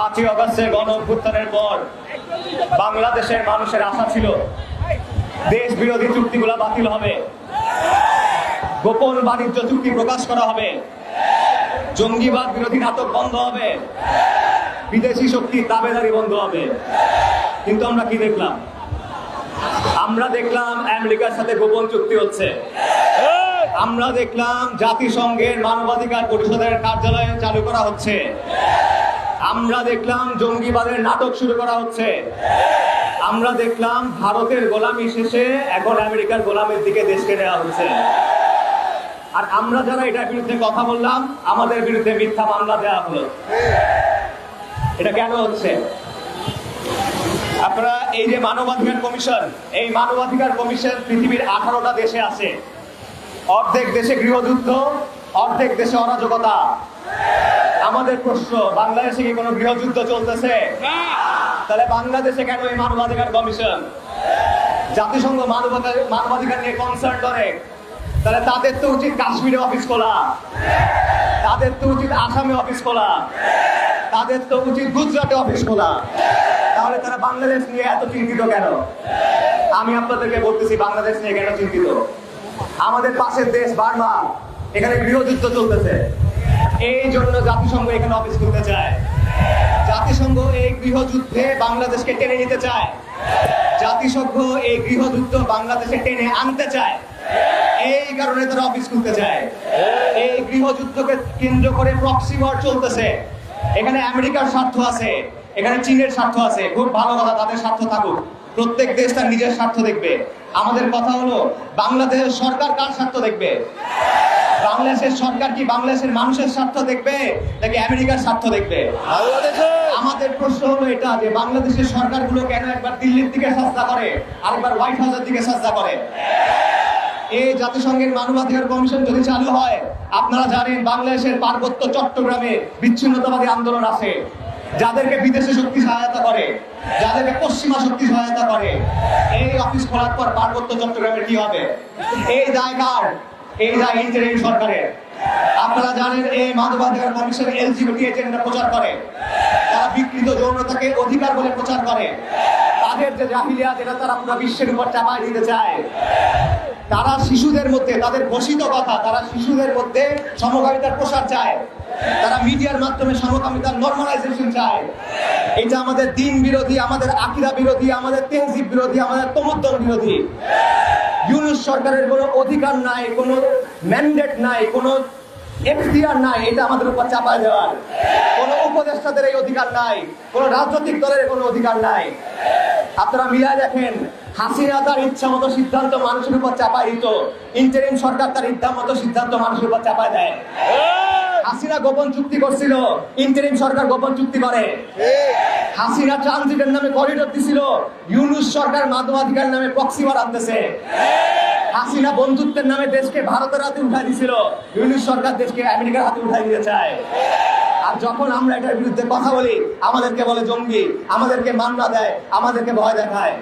পাঁচই অগস্টের গণ অভ্যুত্থানের পর বাংলাদেশের মানুষের আশা ছিল দেশ বিরোধী চুক্তিগুলো বাতিল হবে। গোপন বাণিজ্য চুক্তি প্রকাশ করা হবে। জঙ্গিবাদ বিরোধী নাটক বন্ধ হবে। বিদেশি শক্তির দাবেদারি বন্ধ হবে। কিন্তু আমরা কি দেখলাম? আমরা দেখলাম আমেরিকার সাথে গোপন চুক্তি হচ্ছে। আমরা দেখলাম জাতিসংঘের মানবাধিকার পরিষদের কার্যালয় চালু করা হচ্ছে। আমরা দেখলাম জঙ্গিবাদের নাটক শুরু করা হচ্ছে। আমরা দেখলাম ভারতের গোলামি শেষে এখন আমেরিকার গোলামের দিকে দেশকে নেওয়া হচ্ছে। আর আমরা যারা এটার বিরুদ্ধে কথা বললাম, আমাদের বিরুদ্ধে মিথ্যা মামলা দেওয়া হলো। এটা কেন হচ্ছে? আপনারা এই যে মানবাধিকার কমিশন, এই মানবাধিকার কমিশন পৃথিবীর আঠারোটা দেশে আছে। অর্ধেক দেশে গৃহযুদ্ধ, অর্ধেক দেশে অরাজকতা। আমাদের প্রশ্ন বাংলাদেশে কি কোনো গৃহযুদ্ধ চলতেছে? তাহলে বাংলাদেশে কেন এই মানবাধিকার কমিশন? জাতিসংঘ মানবাধিকার মানবাধিকার নিয়ে কনসার্ন করে। তাহলে তাদের তো উচিত কাশ্মীরে অফিস খোলা। তাদের তো উচিত আসামে অফিস খোলা। তাদের তো উচিত গুজরাটে অফিস খোলা। তাহলে তারা বাংলাদেশ নিয়ে এত চিন্তিত কেন? আমি আপনাদেরকে বলতেছি বাংলাদেশ নিয়ে কেন চিন্তিত? আমাদের পাশের দেশ বার্মা এখানে গৃহযুদ্ধ চলতেছে। এই জন্য জাতিসংঘ এখানে অফিস খুলতে চায়। জাতিসংঘ এই গৃহযুদ্ধে বাংলাদেশকে টেনে নিতে চায়। জাতিসংঘ এই গৃহযুদ্ধ বাংলাদেশে টেনে আনতে চায়। এই কারণে তারা অফিস খুলতে চায়। এই গৃহযুদ্ধকে কেন্দ্র করে প্রক্সি ওয়ার চলতেছে। এখানে আমেরিকার স্বার্থ আছে, এখানে চীনের স্বার্থ আছে। খুব ভালো কথা, তাদের স্বার্থ থাকুক। প্রত্যেক দেশ তার নিজের স্বার্থ দেখবে। আমাদের কথা হলো, বাংলাদেশের সরকার কার স্বার্থ দেখবে? বাংলাদেশের সরকার কি বাংলাদেশের মানুষের স্বার্থ দেখবে নাকি আমেরিকার স্বার্থ দেখবে? আমাদের প্রশ্ন হলো এটা যে বাংলাদেশের সরকারগুলো কেন একবার দিল্লির দিকে সস্তা করে আরেকবার হোয়াইট হাউসের দিকে সস্তা করে? এই জাতিসংঘের মানবাধিকার কমিশন যদি চালু হয় আপনারা জানেন বাংলাদেশের পার্বত্য চট্টগ্রামে বিচ্ছিন্নতাবাদী আন্দোলন আছে যাদেরকে বিদেশি শক্তি সহায়তা করে যাদেরকে পশ্চিমা শক্তি সহায়তা করে। এই অফিস খোলার পর পার্বত্য চট্টগ্রামের কি হবে? এই দায় কার? এই দায় ইন্টারিম সরকারের। আপনারা জানেন এই মানবাধিকার কমিশন এলজিবিটি এজেন্ডা প্রচার করে। তারা বিকৃত যৌনতাকে অধিকার বলে প্রচার করে। তাদের যে জাহিলিয়া, যেটা তারা পুরো বিশ্বের উপর চাপায় দিতে চায়। তারা শিশুদের মধ্যে, তাদের ঘোষিত কথা, তারা শিশুদের মধ্যে সমকামিতার প্রসার চায়। তারা মিডিয়ার মাধ্যমে সমকামিতার নর্মালাইজেশন চায়। এটা আমাদের দিন বিরোধী, আমাদের আকিরা বিরোধী, আমাদের তেহজিব বিরোধী, আমাদের তমুদ্দন বিরোধী। ইউনুস সরকারের কোনো অধিকার নাই, কোনো ম্যান্ডেট নাই, কোনো এখতিয়ার নাই, এটা আমাদের উপর চাপা দেওয়ার কোনো উপদেষ্টাদের এই অধিকার নাই, কোনো রাজনৈতিক দলের কোনো অধিকার নাই। আপনারা মিলাই দেখেন, হাসিনা তার ইচ্ছা মতো সিদ্ধান্ত মানুষের উপর চাপায় দিত। ইন্টারিম সরকার তার ইচ্ছা মতো সিদ্ধান্ত মানুষের উপর চাপায় দেয়। হাসিনা গোপন চুক্তি করছিল ইন্টারিম সরকার গোপন চুক্তি করে। হাসিনা ট্রানজিটের নামে করিডোর দিছিল, ইউনুস সরকার মানবাধিকার নামে প্রক্সিমার আনতেছে। হাসিনা বন্ধুত্বের নামে দেশকে ভারতের হাতে উঠাই দিছিল, ইউনুস সরকার দেশকে আমেরিকার হাতে উঠাই দিতে চায়। আর যখন আমরা এটার বিরুদ্ধে কথা বলি, আমাদেরকে বলে জঙ্গি, আমাদেরকে মামলা দেয়, আমাদেরকে ভয় দেখায়।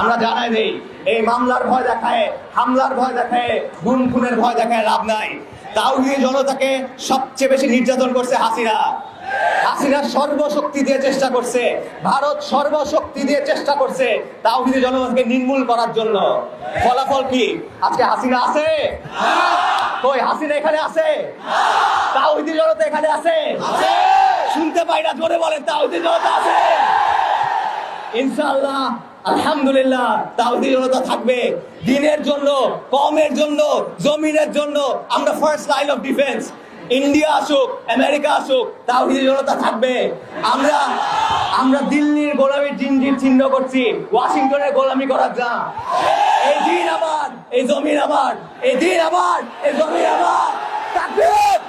আমরা জানাই নেই এই মামলার ভয় দেখায়, হামলার ভয় দেখায়, গুম খুনের ভয় দেখায় লাভ নাই। তাওহিদি জনতাকে সবচেয়ে বেশি নির্যাতন করছে হাসিনা। হাসিনা সর্বশক্তি দিয়ে চেষ্টা করছে, ভারত সর্বশক্তি দিয়ে চেষ্টা করছে তাওহিদি জনতাকে নির্মূল করার জন্য। ফলাফল কি? আজকে হাসিনা আছে? কই, হাসিনা এখানে আছে? তাওহিদি জনতা এখানে আছে? শুনতে পাই না, জোরে বলেন তাওহিদি জনতা আছে? ইনশাআল্লাহ, আলহামদুলিল্লাহ তাওহিদি জনতা থাকবে। দিনের জন্য, কমের জন্য, জমিনের জন্য আমরা first line of defence India আসুক, আমেরিকা আসুক তাওহিদি জনতা থাকবে। আমরা আমরা দিল্লির গোলামির জিনজির চিহ্ন করছি, ওয়াশিংটনের গোলামি করার যা এই দিন আবার, এই জমির আবার, এই দিন আবার, এই জমির আবার। তাকবীর!